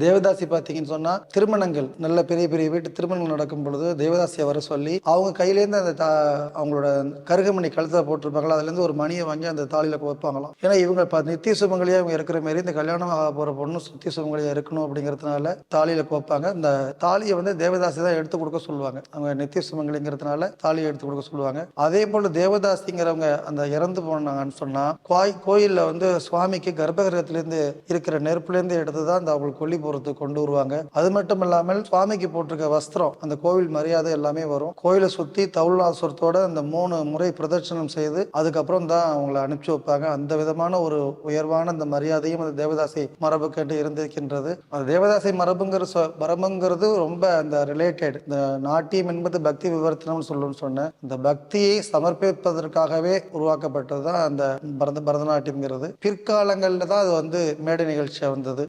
தேவதாசி பார்த்தீங்கன்னு சொன்னா திருமணங்கள் நல்ல பெரிய பெரிய வீட்டு திருமணங்கள் நடக்கும் பொழுது தேவதாசியை வர சொல்லி அவங்க கையிலேருந்து அந்த தா- அவங்களோட கருகமணி கழுத்தை போட்டிருப்பாங்களா அதுலேருந்து ஒரு மணியை வாங்கி அந்த தாலியில் வைப்பாங்களாம். ஏன்னா இவங்க இப்போ நித்திய சுமங்கலியாக அவங்க இருக்கிற மாதிரி இந்த கல்யாணம் ஆக போகிற பொண்ணு சுத்தி சுமங்கலியாக இருக்கணும் அப்படிங்கிறதுனால தாலியில் வைப்பாங்க இந்த தாலியை வந்து தேவதாசி தான் எடுத்து கொடுக்க சொல்லுவாங்க. அவங்க நித்திய சுமங்கலிங்கிறதுனால தாலியை எடுத்து கொடுக்க சொல்லுவாங்க. அதே போல் தேவதாசிங்கிறவங்க அந்த இறந்து போனாங்கன்னு சொன்னால் கோய் கோயிலில் வந்து சுவாமிக்கு கர்ப்பகிரகத்திலேருந்து இருக்கிற நெருப்புலேருந்து எடுத்து தான் அந்த அவங்களுக்கு பள்ளிபுரத்துக்கு கொண்டு வருவாங்க. அது மட்டும் இல்லாமல் சுவாமிக்கு போட்டிருக்க வஸ்திரம் அந்த கோவில் மரியாதை எல்லாமே வரும். கோயிலை சுற்றி தவுளாசுரத்தோட அந்த மூணு முறை பிரதட்சணம் செய்து அதுக்கப்புறம் தான் அவங்களை அனுப்பிச்சு வைப்பாங்க. அந்த விதமான ஒரு உயர்வான அந்த மரியாதையும் அந்த தேவதாசி மரபு கேட்டு இருந்திருக்கின்றது. அந்த தேவதாசி மரபுங்கிற சொ- மரபுங்கிறது ரொம்ப அந்த ரிலேட்டட் இந்த நாட்டியம் என்பது பக்தி விவர்த்தனம்னு சொல்லணும்னு சொன்னேன். இந்த பக்தியை சமர்ப்பிப்பதற்காகவே உருவாக்கப்பட்டது தான் அந்த பரத பரதநாட்டியம்ங்கிறது. பிற்காலங்களில் தான் அது வந்து மேடை நிகழ்ச்சியாக வந்தது.